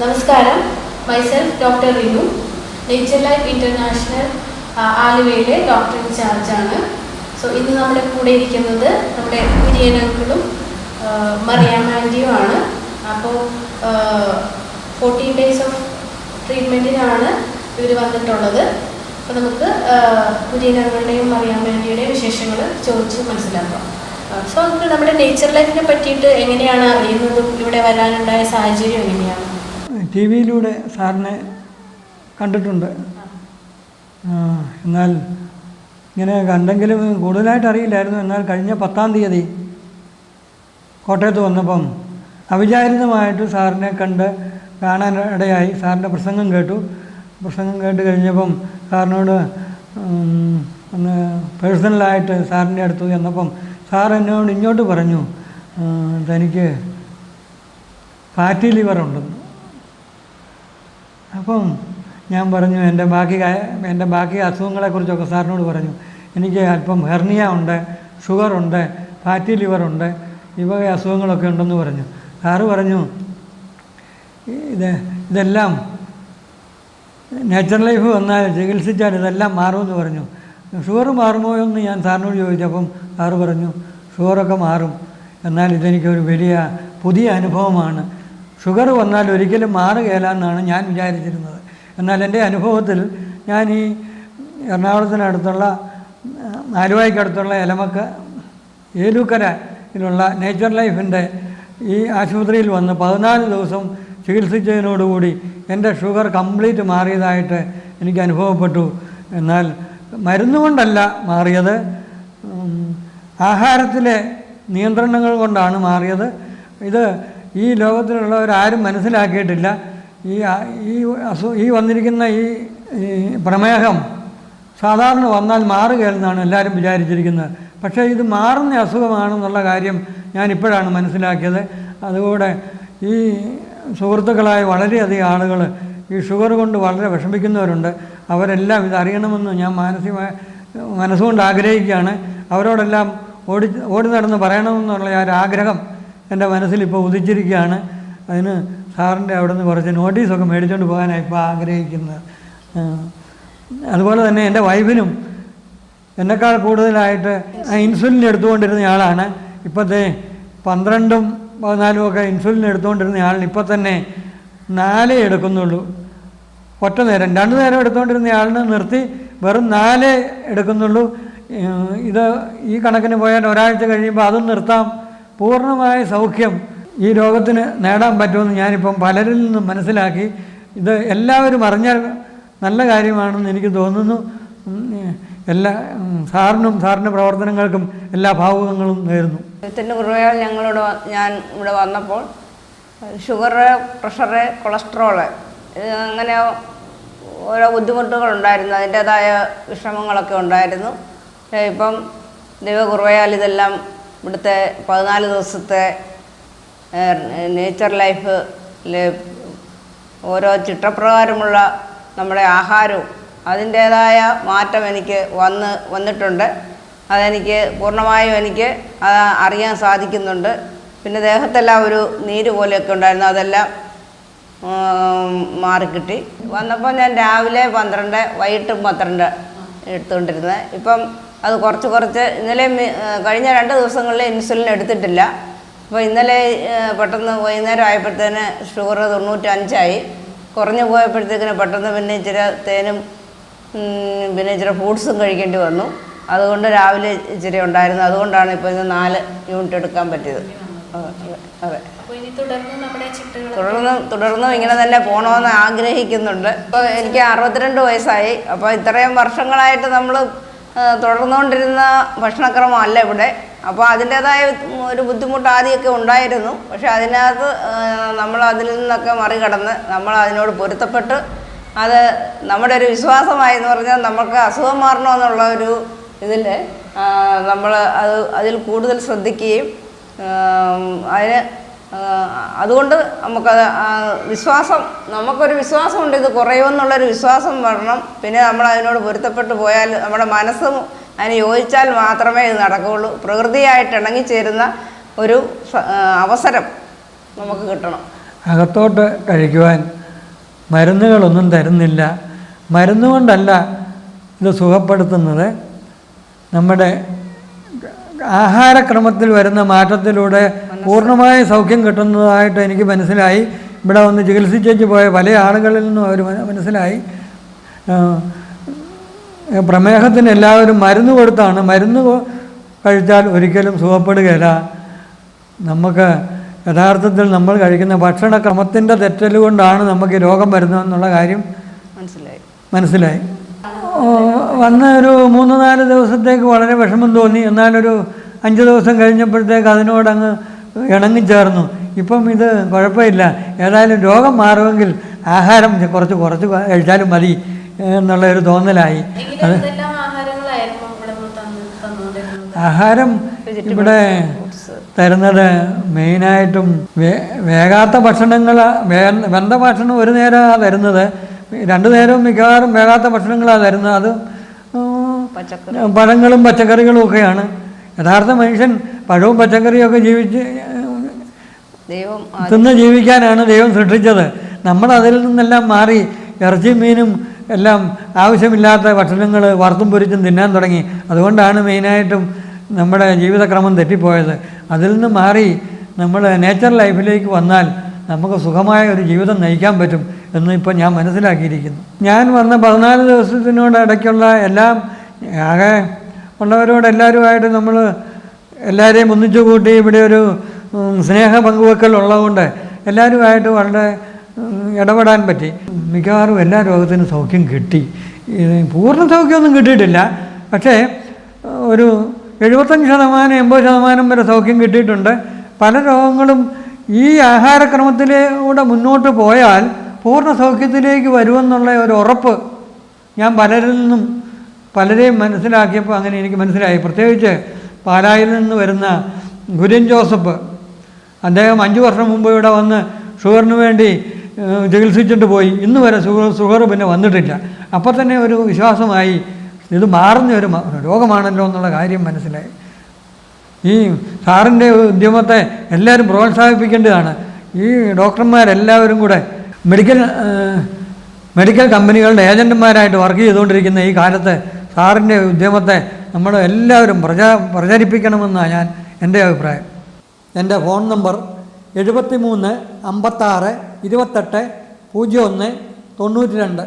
നമസ്കാരം. Myself doctor Rinu nature life international ആലുവയിലെ doctor ആണ്. സോ ഇന്ന് നമ്മുടെ കൂടെ ഇരിക്കുന്നത് നമ്മുടെ കുര്യൻ അങ്കിളും മറിയാം ആന്റിയുമാണ് അപ്പോൾ ഫോർട്ടീൻ ഡേയ്സ് ഓഫ് ട്രീറ്റ്മെന്റിനാണ് ഇവർ വന്നിട്ടുള്ളത്. അപ്പോൾ നമുക്ക് കുര്യൻ അങ്കിളുടെയും മറിയാം ആന്റിയുടെയും വിശേഷങ്ങൾ ചോദിച്ച് മനസ്സിലാക്കാം. സോ നമുക്ക് നമ്മുടെ നേച്ചർ ലൈഫിനെ പറ്റിയിട്ട് എങ്ങനെയാണ് അറിയുന്നതും? ഇവിടെ വരാനുണ്ടായ സാഹചര്യം എങ്ങനെയാണ്? ടി വിയിലൂടെ സാറിനെ കണ്ടിട്ടുണ്ട്. എന്നാൽ ഇങ്ങനെ കണ്ടെങ്കിലും കൂടുതലായിട്ട് അറിയില്ലായിരുന്നു. എന്നാൽ കഴിഞ്ഞ പത്താം തീയതി കോട്ടയത്ത് വന്നപ്പം അവിചാരിതമായിട്ട് സാറിനെ കണ്ട് കാണാൻ ഇടയായി. സാറിന്റെ പ്രസംഗം കേട്ടു. പ്രസംഗം കേട്ട് കഴിഞ്ഞപ്പം സാറിനോട് ഒന്ന് പേഴ്സണലായിട്ട് സാറിന്റെ അടുത്ത് ചെന്നപ്പം സാർ എന്നോട് ഇങ്ങോട്ട് പറഞ്ഞു തനിക്ക് ഫാറ്റി ലിവർ ഉണ്ടെന്ന് അപ്പം ഞാൻ പറഞ്ഞു എന്റെ ബാക്കി എന്റെ ബാക്കി അസുഖങ്ങളെക്കുറിച്ചൊക്കെ സാറിനോട് പറഞ്ഞു. എനിക്ക് അല്പം ഹെർണിയ ഉണ്ട് ഷുഗർ ഉണ്ട് ഫാറ്റി ലിവർ ഉണ്ട് ഇവക അസുഖങ്ങളൊക്കെ ഉണ്ടെന്ന് പറഞ്ഞു. സാറ് പറഞ്ഞു ഇത് ഇതെല്ലാം നേച്ചർ ലൈഫ് വന്നാൽ ചികിത്സിച്ചാൽ ഇതെല്ലാം മാറുമെന്ന് പറഞ്ഞു. ഷുഗർ മാറുമോ എന്ന് ഞാൻ സാറിനോട് ചോദിച്ചപ്പം സാറ് പറഞ്ഞു ഷുഗറൊക്കെ മാറും. എന്നാൽ ഇതെനിക്കൊരു വലിയ പുതിയ അനുഭവമാണ്. ഷുഗർ വന്നാൽ ഒരിക്കലും മാറുകയില്ല എന്നാണ് ഞാൻ വിചാരിച്ചിരുന്നത്. എന്നാൽ എന്റെ അനുഭവത്തിൽ ഞാൻ ഈ എറണാകുളത്തിനടുത്തുള്ള ആലുവായ്ക്കടുത്തുള്ള എലമക്ക ഏലൂക്കരയിലുള്ള നേച്ചർ ലൈഫിന്റെ ഈ ആശുപത്രിയിൽ വന്ന് പതിനാല് ദിവസം ചികിത്സിച്ചതിനോടുകൂടി എന്റെ ഷുഗർ കംപ്ലീറ്റ് മാറിയതായിട്ട് എനിക്ക് അനുഭവപ്പെട്ടു. എന്നാൽ മരുന്നുകൊണ്ടല്ല മാറിയത്. ആഹാരത്തിലെ നിയന്ത്രണങ്ങൾ കൊണ്ടാണ് മാറിയത്. ഇത് ഈ ലോകത്തിലുള്ളവരാരും മനസ്സിലാക്കിയിട്ടില്ല. ഈ ഈ അസു ഈ വന്നിരിക്കുന്ന ഈ പ്രമേഹം സാധാരണ വന്നാൽ മാറുകയെന്നാണ് എല്ലാവരും വിചാരിച്ചിരിക്കുന്നത്. പക്ഷേ ഇത് മാറുന്ന അസുഖമാണെന്നുള്ള കാര്യം ഞാനിപ്പോഴാണ് മനസ്സിലാക്കിയത്. അതുകൂടെ ഈ സുഹൃത്തുക്കളായ വളരെയധികം ആളുകൾ ഈ ഷുഗർ കൊണ്ട് വളരെ വിഷമിക്കുന്നവരുണ്ട്. അവരെല്ലാം ഇത് അറിയണമെന്ന് ഞാൻ മാനസികമായ മനസ്സുകൊണ്ട് ആഗ്രഹിക്കുകയാണ്. അവരോടെല്ലാം ഓടി ഓടി നടന്ന് പറയണമെന്നുള്ള ആ ഒരു ആഗ്രഹം എന്റെ മനസ്സിൽ ഇപ്പോൾ ഉദിച്ചിരിക്കുകയാണ്. അതിന് സാറിന്റെ അവിടെ നിന്ന് കുറച്ച് നോട്ടീസൊക്കെ മേടിച്ചുകൊണ്ട് പോകാനാണ് ഇപ്പോൾ ആഗ്രഹിക്കുന്നത്. അതുപോലെ തന്നെ എന്റെ വൈഫിനും എന്നെക്കാൾ കൂടുതലായിട്ട് ഇൻസുലിൻ എടുത്തുകൊണ്ടിരുന്ന ആളാണ്. ഇപ്പോഴത്തെ പന്ത്രണ്ടും പതിനാലും ഒക്കെ ഇൻസുലിൻ എടുത്തുകൊണ്ടിരുന്ന ആളിന് ഇപ്പം തന്നെ നാലേ എടുക്കുന്നുള്ളൂ. ഒറ്റ നേരം രണ്ട് നേരം എടുത്തുകൊണ്ടിരുന്ന ആളിന് നിർത്തി വെറും നാലേ എടുക്കുന്നുള്ളൂ. ഇത് ഈ കണക്കിന് പോയാൽ ഒരാഴ്ച കഴിയുമ്പോൾ അതും നിർത്താം. പൂർണമായ സൗഖ്യം ഈ രോഗത്തിന് നേടാൻ പറ്റുമെന്ന് ഞാനിപ്പം പലരിൽ നിന്നും മനസ്സിലാക്കി. ഇത് എല്ലാവരും അറിഞ്ഞാൽ നല്ല കാര്യമാണെന്ന് എനിക്ക് തോന്നുന്നു. എല്ലാ സാറിനും സാറിന്റെ പ്രവർത്തനങ്ങൾക്കും എല്ലാ ഭാവുകങ്ങളും നേരുന്നു. ദൈവത്തിന്റെ കൃപയാൽ ഞങ്ങളോട് ഞാൻ ഇവിടെ വന്നപ്പോൾ ഷുഗർ പ്രഷർ കൊളസ്ട്രോൾ അങ്ങനെ ഓരോ ബുദ്ധിമുട്ടുകൾ ഉണ്ടായിരുന്നു അതിന്റേതായ വിഷമങ്ങളൊക്കെ ഉണ്ടായിരുന്നു. ഇപ്പം ദൈവ ദൈവകൃപയാൽ ഇതെല്ലാം ഇവിടുത്തെ പതിനാല് ദിവസത്തെ നേച്ചർ ലൈഫിൽ ഓരോ ചിട്ടപ്രകാരമുള്ള നമ്മുടെ ആഹാരവും അതിന്റേതായ മാറ്റം എനിക്ക് വന്ന് വന്നിട്ടുണ്ട്. അതെനിക്ക് പൂർണമായും എനിക്ക് അത് അറിയാൻ സാധിക്കുന്നുണ്ട്. പിന്നെ ദേഹത്തെല്ലാം ഒരു നീര് പോലെയൊക്കെ ഉണ്ടായിരുന്നു. അതെല്ലാം മാറിക്കിട്ടി. വന്നപ്പോൾ ഞാൻ രാവിലെ പന്ത്രണ്ട് വൈകിട്ടും പന്ത്രണ്ട് എടുത്തുകൊണ്ടിരുന്നത്. ഇപ്പം അത് കുറച്ച് കുറച്ച് ഇന്നലെ കഴിഞ്ഞ രണ്ട് ദിവസങ്ങളിൽ ഇൻസുലിൻ എടുത്തിട്ടില്ല. അപ്പോൾ ഇന്നലെ പെട്ടെന്ന് വൈകുന്നേരം ആയപ്പോഴത്തേന് ഷുഗർ തൊണ്ണൂറ്റഞ്ചായി. കുറഞ്ഞു പോയപ്പോഴത്തേക്കിന് പെട്ടെന്ന് പിന്നെ ഇച്ചിരി തേനും പിന്നെ ഇച്ചിരി ഫ്രൂട്ട്സും കഴിക്കേണ്ടി വന്നു. അതുകൊണ്ട് രാവിലെ ഇച്ചിരി ഉണ്ടായിരുന്നു. അതുകൊണ്ടാണ് ഇപ്പോൾ ഇന്ന് നാല് യൂണിറ്റ് എടുക്കാൻ പറ്റിയത്. അതെ, തുടർന്ന് തുടർന്നും ഇങ്ങനെ തന്നെ പോകണമെന്ന് ആഗ്രഹിക്കുന്നുണ്ട്. ഇപ്പോൾ എനിക്ക് അറുപത്തിരണ്ട് വയസ്സായി. അപ്പോൾ ഇത്രയും വർഷങ്ങളായിട്ട് നമ്മൾ തുടർന്നുകൊണ്ടിരുന്ന ഭക്ഷണക്രമമല്ല ഇവിടെ. അപ്പോൾ അതിന്റേതായ ഒരു ബുദ്ധിമുട്ട് ആദ്യമൊക്കെ ഉണ്ടായിരുന്നു. പക്ഷെ അതിനകത്ത് നമ്മൾ അതിൽ നിന്നൊക്കെ മറികടന്ന് നമ്മൾ അതിനോട് പൊരുത്തപ്പെട്ട് അത് നമ്മുടെ ഒരു വിശ്വാസമായെന്ന് പറഞ്ഞാൽ നമുക്ക് അസുഖം മാറണമെന്നുള്ള ഒരു ഇതിൽ നമ്മൾ അത് അതിൽ കൂടുതൽ ശ്രദ്ധിക്കുകയും അതിന് അതുകൊണ്ട് നമുക്കത് വിശ്വാസം നമുക്കൊരു വിശ്വാസമുണ്ട്. ഇത് കുറയുമെന്നുള്ളൊരു വിശ്വാസം വരണം. പിന്നെ നമ്മൾ അതിനോട് പൊരുത്തപ്പെട്ട് പോയാൽ നമ്മുടെ മനസ്സും അതിന് യോജിച്ചാൽ മാത്രമേ ഇത് നടക്കുകയുള്ളൂ. പ്രകൃതിയായിട്ട് ഇണങ്ങിച്ചേരുന്ന ഒരു അവസരം നമുക്ക് കിട്ടണം. അകത്തോട്ട് കഴിക്കുവാൻ മരുന്നുകളൊന്നും തരുന്നില്ല. മരുന്ന് കൊണ്ടല്ല ഇത് സുഖപ്പെടുത്തുന്നത്. നമ്മുടെ ആഹാരക്രമത്തിൽ വരുന്ന മാറ്റത്തിലൂടെ പൂർണമായ സൗഖ്യം കിട്ടുന്നതായിട്ട് എനിക്ക് മനസ്സിലായി. ഇവിടെ വന്ന് ചികിത്സിച്ചു പോയ പല ആളുകളിൽ നിന്നും അവർ മനസ്സിലായി. പ്രമേഹത്തിന് എല്ലാവരും മരുന്ന് കൊടുത്താണ്. മരുന്ന് കഴിച്ചാൽ ഒരിക്കലും സുഖപ്പെടുകയില്ല. നമുക്ക് യഥാർത്ഥത്തിൽ നമ്മൾ കഴിക്കുന്ന ഭക്ഷണക്രമത്തിന്റെ തെറ്റൽ കൊണ്ടാണ് നമുക്ക് രോഗം വരുന്നതെന്നുള്ള കാര്യം മനസ്സിലായി. മനസ്സിലായി. വന്ന ഒരു മൂന്ന് നാല് ദിവസത്തേക്ക് വളരെ വിഷമം തോന്നി. എന്നാലൊരു അഞ്ച് ദിവസം കഴിഞ്ഞപ്പോഴത്തേക്ക് അതിനോടങ്ങ് ഇണങ്ങിച്ചേർന്നു. ഇപ്പം ഇത് കുഴപ്പമില്ല. ഏതായാലും രോഗം മാറുമെങ്കിൽ ആഹാരം കുറച്ച് കുറച്ച് കഴിച്ചാലും മതി എന്നുള്ള ഒരു തോന്നലായി. അത് ആഹാരം ഇവിടെ തരുന്നത് മെയിനായിട്ടും വേകാത്ത ഭക്ഷണങ്ങൾ വെന്ത ഭക്ഷണം ഒരു നേരമാണ് തരുന്നത്. രണ്ടു നേരവും മിക്കവാറും വേകാത്ത ഭക്ഷണങ്ങളാണ് തരുന്നത്. അത് പഴങ്ങളും പച്ചക്കറികളും ഒക്കെയാണ്. യഥാർത്ഥ മനുഷ്യൻ പഴവും പച്ചക്കറിയൊക്കെ ജീവിച്ച് ദൈവം തിന്ന് ജീവിക്കാനാണ് ദൈവം സൃഷ്ടിച്ചത്. നമ്മൾ അതിൽ നിന്നെല്ലാം മാറി ഇറച്ചിയും മീനും എല്ലാം ആവശ്യമില്ലാത്ത ഭക്ഷണങ്ങൾ വറുത്തും പൊരിച്ചും തിന്നാൻ തുടങ്ങി. അതുകൊണ്ടാണ് മെയിനായിട്ടും നമ്മുടെ ജീവിതക്രമം തെറ്റിപ്പോയത്. അതിൽ നിന്ന് മാറി നമ്മൾ നേച്ചർ ലൈഫിലേക്ക് വന്നാൽ നമുക്ക് സുഖമായ ഒരു ജീവിതം നയിക്കാൻ പറ്റും എന്ന് ഇപ്പോൾ ഞാൻ മനസ്സിലാക്കിയിരിക്കുന്നു. ഞാൻ വന്ന പതിനാല് ദിവസത്തിനോട് ഇടയ്ക്കുള്ള എല്ലാം ആകെ ഉള്ളവരോട് എല്ലാവരുമായിട്ട് നമ്മൾ എല്ലാവരെയും ഒന്നിച്ചു കൂട്ടി ഇവിടെ ഒരു സ്നേഹ പങ്കുവെക്കൽ ഉള്ളതുകൊണ്ട് എല്ലാവരുമായിട്ട് വളരെ ഇടപെടാൻ പറ്റി. മിക്കവാറും എല്ലാ രോഗത്തിനും സൗഖ്യം കിട്ടി. പൂർണ സൗഖ്യമൊന്നും കിട്ടിയിട്ടില്ല. പക്ഷേ ഒരു എഴുപത്തഞ്ച് ശതമാനം എൺപത് ശതമാനം വരെ സൗഖ്യം കിട്ടിയിട്ടുണ്ട്. പല രോഗങ്ങളും ഈ ആഹാരക്രമത്തിലൂടെ മുന്നോട്ട് പോയാൽ പൂർണ സൗഖ്യത്തിലേക്ക് വരുമെന്നുള്ള ഒരു ഉറപ്പ് ഞാൻ പലരിൽ നിന്നും പലരെയും മനസ്സിലാക്കിയപ്പോൾ അങ്ങനെ എനിക്ക് മനസ്സിലായി. പ്രത്യേകിച്ച് പാലായിൽ നിന്ന് വരുന്ന ഗുരുൻ ജോസഫ് അദ്ദേഹം അഞ്ച് വർഷം മുമ്പ് ഇവിടെ വന്ന് ഷുഗറിന് വേണ്ടി ചികിത്സിച്ചിട്ട് പോയി. ഇന്ന് വരെ ഷുഗർ ഷുഗർ പിന്നെ വന്നിട്ടില്ല. അപ്പോൾ തന്നെ ഒരു വിശ്വാസമായി ഇത് മാറുന്ന ഒരു രോഗമാണല്ലോ എന്നുള്ള കാര്യം മനസ്സിലായി. ഈ സാറിന്റെ ഉദ്യമത്തെ എല്ലാവരും പ്രോത്സാഹിപ്പിക്കേണ്ടതാണ്. ഈ ഡോക്ടർമാരെല്ലാവരും കൂടെ മെഡിക്കൽ മെഡിക്കൽ കമ്പനികളുടെ ഏജന്റുമാരായിട്ട് വർക്ക് ചെയ്തുകൊണ്ടിരിക്കുന്ന ഈ കാലത്ത് സാറിന്റെ ഉദ്യമത്തെ നമ്മൾ എല്ലാവരും പ്രചാ പ്രചരിപ്പിക്കണമെന്നാണ് ഞാൻ എന്റെ അഭിപ്രായം. എന്റെ ഫോൺ നമ്പർ എഴുപത്തി മൂന്ന് അമ്പത്താറ് ഇരുപത്തെട്ട് പൂജ്യം ഒന്ന് തൊണ്ണൂറ്റി രണ്ട്